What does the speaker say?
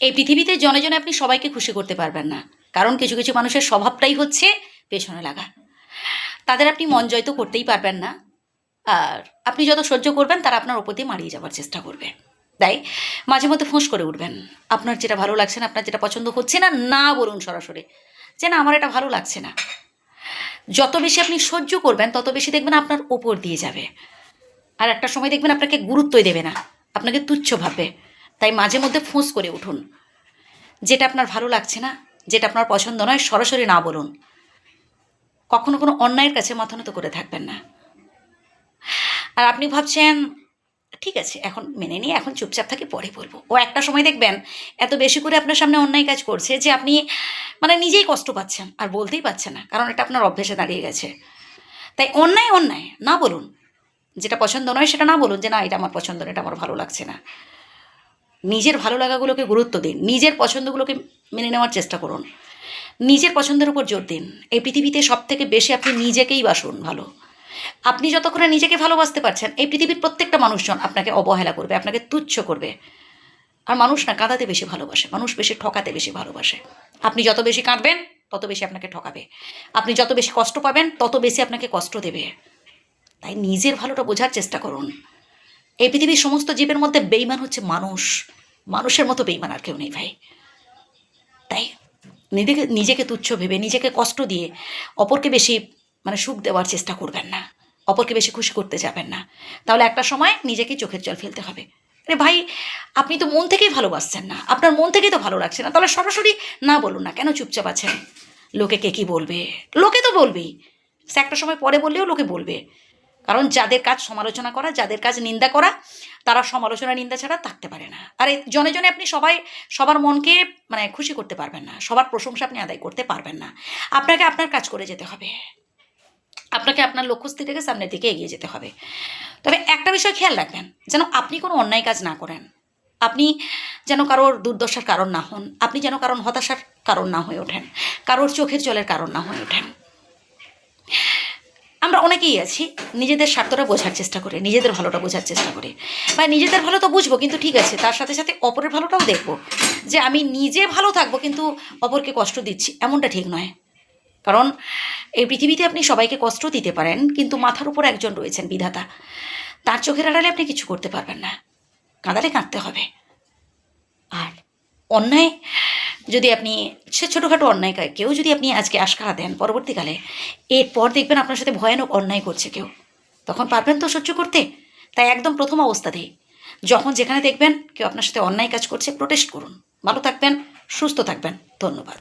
এই পৃথিবীতে জনে জনে আপনি সবাইকে খুশি করতে পারবেন না। কারণ কিছু কিছু মানুষের স্বভাবটাই হচ্ছে পেছনে লাগা। তাদের আপনি মন জয় তো করতেই পারবেন না। আর আপনি যত সহ্য করবেন, তারা আপনার ওপর দিয়ে মারিয়ে যাওয়ার চেষ্টা করবে। তাই মাঝে মধ্যে ফোঁস করে উঠবেন। আপনার যেটা ভালো লাগছে না, আপনার যেটা পছন্দ হচ্ছে না না বলুন সরাসরি যে, না, আমার এটা ভালো লাগছে না। যত বেশি আপনি সহ্য করবেন, তত বেশি দেখবেন আপনার ওপর দিয়ে যাবে। আর একটা সময় দেখবেন আপনাকে গুরুত্বই দেবে না। আপনাকে তুচ্ছ ভাববে। তাই মাঝে মধ্যে ফোঁস করে উঠুন। যেটা আপনার ভালো লাগছে না, যেটা আপনার পছন্দ নয়, সরাসরি না বলুন। কখনো কোনো অন্যায়ের কাছে মাথা নত করে থাকবেন না। আর আপনি ভাবছেন, ঠিক আছে, এখন মেনে নিয়ে এখন চুপচাপ থাকি, পরে বলব। ও একটা সময় দেখবেন, এত বেশি করে আপনার সামনে অন্যায় কাজ করছে যে আপনি মানে নিজেই কষ্ট পাচ্ছেন, আর বলতেই পাচ্ছেন না, কারণ এটা আপনার অভ্যেসে দাঁড়িয়ে গেছে। তাই অন্যায় অন্যায়, না বলুন। যেটা পছন্দ নয়, সেটা না বলুন যে, না, এটা আমার পছন্দ এটা আমার ভালো লাগছে না। নিজের ভালো লাগাগুলোকে গুরুত্ব দিন, নিজের পছন্দগুলোকে মেনে নেওয়ার চেষ্টা করুন। নিজের পছন্দের উপর জোর দিন। এই পৃথিবীতে সব থেকে বেশি আপনি নিজেকেই বাসুন ভালো। আপনি যতক্ষণে নিজেকে ভালোবাসতে পারছেন, এই পৃথিবীর প্রত্যেকটা মানুষজন আপনাকে অবহেলা করবে, আপনাকে তুচ্ছ করবে। আর মানুষ না কাঁদাতে বেশি ভালোবাসে, মানুষ বেশি ঠকাতে বেশি ভালোবাসে। আপনি যত বেশি কাঁদবেন, তত বেশি আপনাকে ঠকাবে। আপনি যত বেশি কষ্ট পাবেন, তত বেশি আপনাকে কষ্ট দেবে। তাই নিজের ভালোটা বোঝার চেষ্টা করুন। এই পৃথিবীর সমস্ত জীবের মধ্যে বেইমান হচ্ছে মানুষ। মানুষের মতো বেইমান আর কেউ নেই ভাই। তাই নিজেকে নিজেকে তুচ্ছ ভেবে, নিজেকে কষ্ট দিয়ে অপরকে বেশি মানে সুখ দেওয়ার চেষ্টা করবেন না। অপরকে বেশি খুশি করতে যাবেন না। তাহলে একটা সময় নিজেকেই চোখের জল ফেলতে হবে। আরে ভাই, আপনি তো মন থেকেই ভালোবাসছেন না। আপনার মন থেকেই তো ভালো লাগছে না। তাহলে সরাসরি না বলুন না। কেন চুপচাপ আছেন? লোকে কে কী বলবে? লোকে তো বলবেই। সে একটা সময় পরে বললেও লোকে বলবে। কারণ যাদের কাজ সমালোচনা করা, যাদের কাজ নিন্দা করা, তারা সমালোচনা, নিন্দা ছাড়া থাকতে পারে না। আর জনে জনে আপনি সবাই, সবার মনকে মানে খুশি করতে পারবেন না, সবার প্রশংসা আপনি আদায় করতে পারবেন না। আপনাকে আপনার কাজ করে যেতে হবে। আপনাকে আপনার লক্ষ্যস্থির থেকে সামনের দিকে এগিয়ে যেতে হবে। তবে একটা বিষয় খেয়াল রাখবেন, যেন আপনি কোনো অন্যায় কাজ না করেন। আপনি যেন কারোর দুর্দশার কারণ না হন, আপনি যেন কারণ হতাশার কারণ না হয়ে ওঠেন, কারোর চোখের জলের কারণ না হয়ে ওঠেন। আমরা অনেকেই আছি, নিজেদের স্বার্থটা বোঝার চেষ্টা করে, নিজেদের ভালোটা বোঝার চেষ্টা করে। বা নিজেদের ভালো তো বুঝব, কিন্তু ঠিক আছে, তার সাথে সাথে অপরের ভালোটাও দেখব। যে আমি নিজে ভালো থাকব, কিন্তু অপরকে কষ্ট দিচ্ছি, এমনটা ঠিক নয়। কারণ এই পৃথিবীতে আপনি সবাইকে কষ্ট দিতে পারেন, কিন্তু মাথার উপর একজন রয়েছেন বিধাতা। তার চোখের আড়ালে আপনি কিছু করতে পারবেন না। কাঁদালে কাঁদতে হবে। আর অন্যায় যদি আপনি সে ছোটোখাটো অন্যায় কেউ যদি আপনি আজকে আশকারা দেন পরবর্তীকালে, এরপর দেখবেন আপনার সাথে ভয়ানক অন্যায় করছে কেউ। তখন পারবেন তো সহ্য করতে। তাই একদম প্রথম অবস্থাতেই যখন যেখানে দেখবেন কেউ আপনার সাথে অন্যায় কাজ করছে প্রোটেস্ট করুন। ভালো থাকবেন, সুস্থ থাকবেন। ধন্যবাদ।